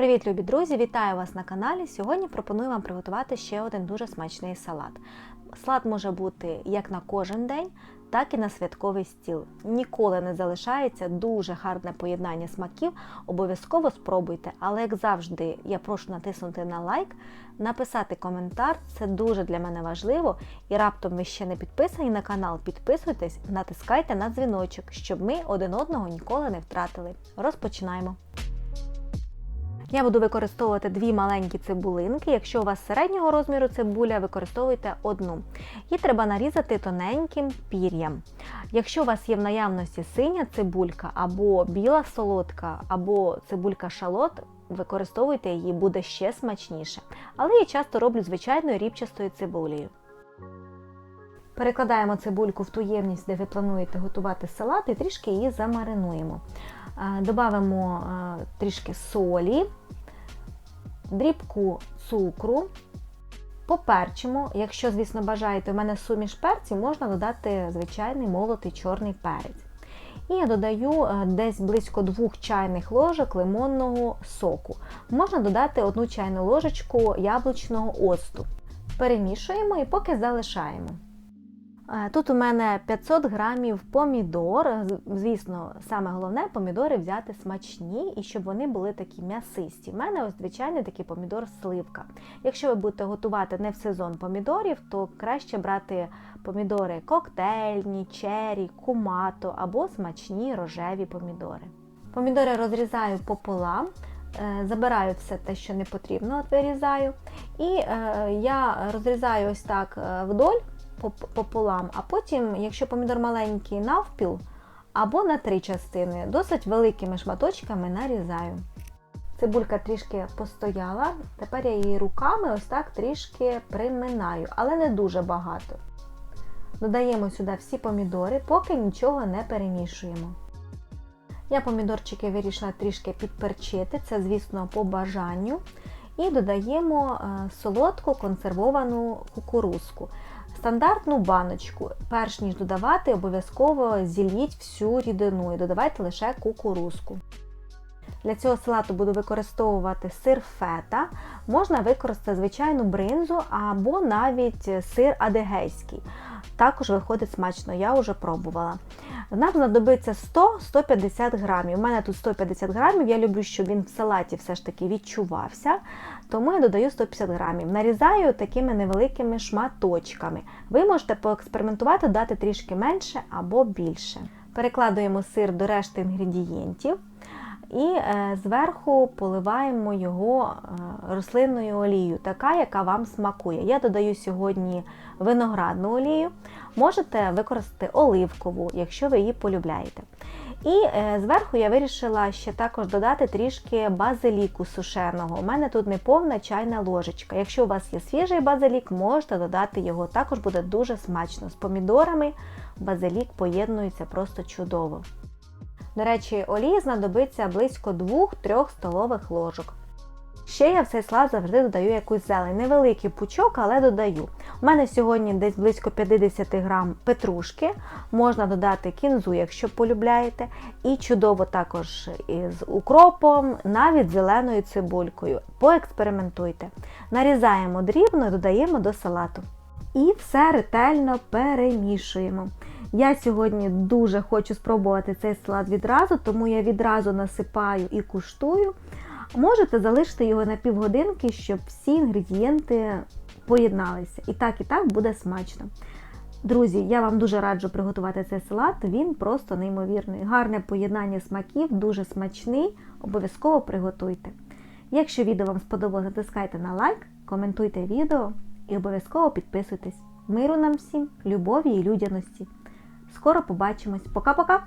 Привіт, любі друзі! Вітаю вас на каналі. Сьогодні пропоную вам приготувати ще один дуже смачний салат. Салат може бути як на кожен день, так і на святковий стіл. Ніколи не залишається дуже гарне поєднання смаків. Обов'язково спробуйте, але як завжди, я прошу натиснути на лайк, написати коментар. Це дуже для мене важливо. І раптом ви ще не підписані на канал, підписуйтесь, натискайте на дзвіночок, щоб ми один одного ніколи не втратили. Розпочинаємо. Я буду використовувати дві маленькі цибулинки. Якщо у вас середнього розміру цибуля, використовуйте одну. Її треба нарізати тоненьким пір'ям. Якщо у вас є в наявності синя цибулька, або біла солодка, або цибулька шалот, використовуйте її, буде ще смачніше. Але я часто роблю звичайною рібчастою цибулею. Перекладаємо цибульку в ту ємність, де ви плануєте готувати салат, і трішки її замаринуємо. Добавимо трішки солі, дрібку цукру, поперчимо. Якщо, звісно, бажаєте, у мене суміш перців, можна додати звичайний молотий чорний перець. І я додаю десь близько 2 чайних ложок лимонного соку. Можна додати 1 чайну ложечку яблучного оцту. Перемішуємо і поки залишаємо. Тут у мене 500 грамів помідор. Звісно, саме головне помідори взяти смачні і щоб вони були такі м'ясисті. У мене ось звичайний такий помідор сливка. Якщо ви будете готувати не в сезон помідорів, то краще брати помідори коктейльні, чері, кумато або смачні рожеві помідори. Помідори розрізаю пополам. Забираю все те, що не потрібно, от вирізаю. І е, я розрізаю ось так вдоль пополам, а потім, якщо помідор маленький, навпіл або на три частини, досить великими шматочками нарізаю. Цибулька трішки постояла, тепер я її руками ось так трішки приминаю, але не дуже багато. Додаємо сюди всі помідори, поки нічого не перемішуємо. Я помідорчики вирішила трішки підперчити, це, звісно, по бажанню. І додаємо солодку консервовану кукурузку. Стандартну баночку, перш ніж додавати, обов'язково зільніть всю рідину і додавайте лише кукурузку. Для цього салату буду використовувати сир фета, можна використати звичайну бринзу або навіть сир адегейський. Також виходить смачно, я вже пробувала. Нам знадобиться 100-150 грамів. У мене тут 150 грамів, я люблю, щоб він в салаті все ж таки відчувався, тому я додаю 150 грамів. Нарізаю такими невеликими шматочками. Ви можете поекспериментувати, дати трішки менше або більше. Перекладуємо сир до решти інгредієнтів. І е, зверху поливаємо його е, рослинною олією, така, яка вам смакує. Я додаю сьогодні виноградну олію, можете використати оливкову, якщо ви її полюбляєте. І е, зверху я вирішила ще також додати трішки базиліку сушеного. У мене тут не повна чайна ложечка. Якщо у вас є свіжий базилік, можете додати його. Також буде дуже смачно. З помідорами базилік поєднується просто чудово. До речі, олії знадобиться близько 2-3 столових ложок. Ще я в цей салат завжди додаю якусь зелень. Невеликий пучок, але додаю. У мене сьогодні десь близько 50 грам петрушки, можна додати кінзу, якщо полюбляєте. І чудово також із укропом, навіть зеленою цибулькою. Поекспериментуйте. Нарізаємо дрібно і додаємо до салату. І все ретельно перемішуємо. Я сьогодні дуже хочу спробувати цей салат відразу, тому я відразу насипаю і куштую. Можете залишити його на півгодинки, щоб всі інгредієнти поєдналися. І так, і так буде смачно. Друзі, я вам дуже раджу приготувати цей салат, він просто неймовірний. Гарне поєднання смаків, дуже смачний, обов'язково приготуйте. Якщо відео вам сподобалось, натискайте на лайк, коментуйте відео і обов'язково підписуйтесь. Миру нам всім, любові і людяності! Скоро побачимось. Пока-пока!